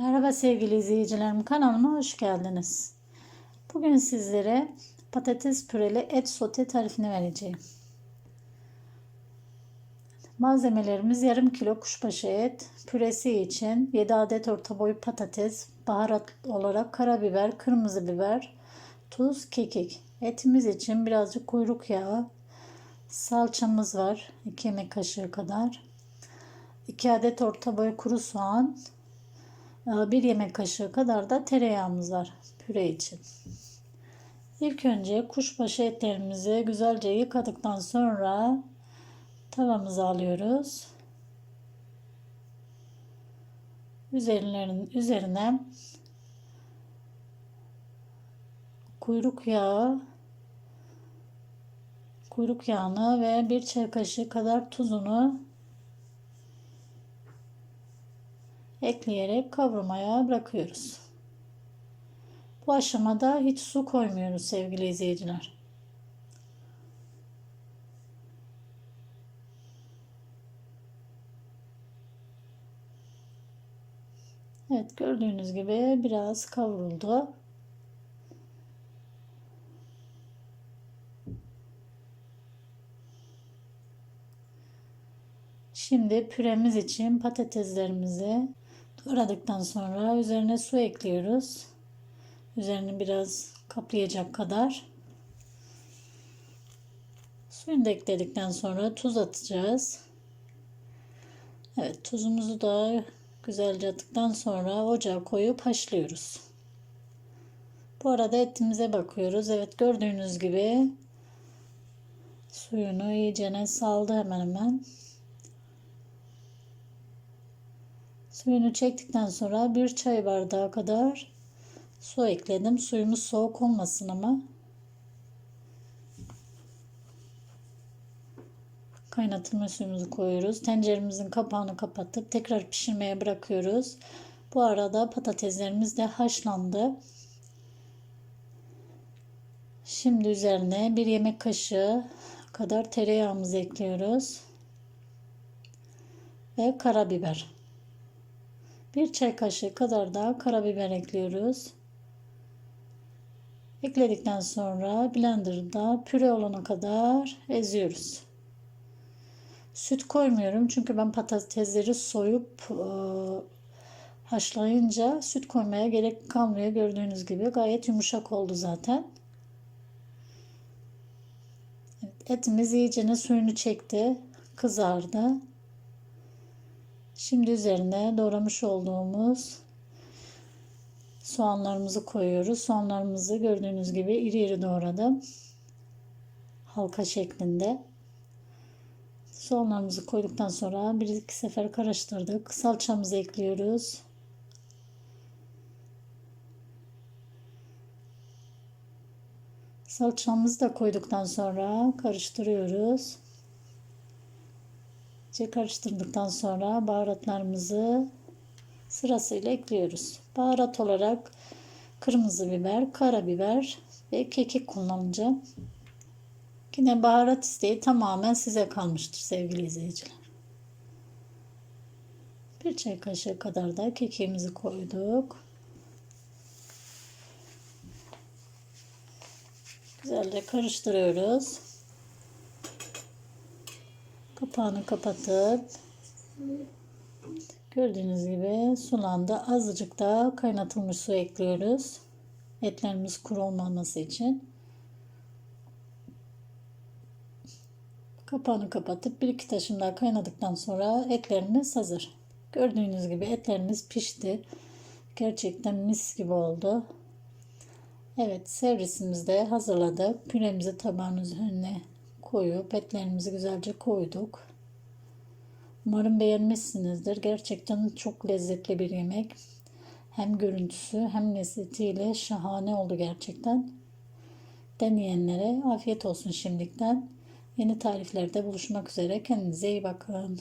Merhaba sevgili izleyicilerim kanalıma hoş geldiniz. Bugün sizlere patates püreli et sote tarifini vereceğim. Malzemelerimiz yarım kilo kuşbaşı et, püresi için 7 adet orta boy patates, baharat olarak karabiber, kırmızı biber, tuz, kekik. Etimiz için birazcık kuyruk yağı, salçamız var 2 yemek kaşığı kadar. 2 adet orta boy kuru soğan, 1 yemek kaşığı kadar da tereyağımız var püre için. İlk önce kuşbaşı etlerimizi güzelce yıkadıktan sonra tavamıza alıyoruz. Üzerlerinin üzerine kuyruk yağı kuyruk yağını ve bir çay kaşığı kadar tuzunu ekleyerek kavurmaya bırakıyoruz. Bu aşamada hiç su koymuyoruz sevgili izleyiciler. Evet gördüğünüz gibi biraz kavruldu. Şimdi püremiz için patateslerimizi doğradıktan sonra üzerine su ekliyoruz. Üzerini biraz kaplayacak kadar. Suyunu da ekledikten sonra tuz atacağız. Evet tuzumuzu da güzelce attıktan sonra ocağa koyup haşlıyoruz. Bu arada etimize bakıyoruz. Evet gördüğünüz gibi suyunu iyicene saldı hemen hemen. Suyunu çektikten sonra bir çay bardağı kadar su ekledim. Suyumuz soğuk olmasın ama. Kaynatılma suyumuzu koyuyoruz. Tenceremizin kapağını kapatıp tekrar pişirmeye bırakıyoruz. Bu arada patateslerimiz de haşlandı. Şimdi üzerine bir yemek kaşığı kadar tereyağımızı ekliyoruz. Ve karabiber. Bir çay kaşığı kadar da karabiber ekliyoruz. Ekledikten sonra blenderda püre olana kadar eziyoruz. Süt koymuyorum çünkü ben patatesleri soyup e, haşlayınca süt koymaya gerek kalmıyor. Gördüğünüz gibi gayet yumuşak oldu zaten. Evet, etimiz iyicene suyunu çekti. Kızardı. Şimdi üzerine doğramış olduğumuz soğanlarımızı koyuyoruz. Soğanlarımızı gördüğünüz gibi iri iri doğradım. Halka şeklinde. Soğanlarımızı koyduktan sonra bir iki sefer karıştırdık. Salçamızı ekliyoruz. Salçamızı da koyduktan sonra karıştırıyoruz. İyice karıştırdıktan sonra baharatlarımızı sırasıyla ekliyoruz. Baharat olarak kırmızı biber, karabiber ve kekik kullanacağım. Yine baharat isteği tamamen size kalmıştır sevgili izleyiciler. Bir çay kaşığı kadar da kekiğimizi koyduk. Güzelce karıştırıyoruz. Kapağını kapatıp gördüğünüz gibi sulandı. Azıcık da kaynatılmış su ekliyoruz. Etlerimiz kuru olmaması için. Kapağını kapatıp bir iki taşım daha kaynadıktan sonra etlerimiz hazır. Gördüğünüz gibi etlerimiz pişti. Gerçekten mis gibi oldu. Evet servisimizi de hazırladık. Püremizi tabağımızın önüne koyup etlerimizi güzelce koyduk. Umarım beğenmişsinizdir. Gerçekten çok lezzetli bir yemek. Hem görüntüsü hem lezzetiyle şahane oldu gerçekten. Deneyenlere afiyet olsun şimdiden. Yeni tariflerde buluşmak üzere. Kendinize iyi bakın.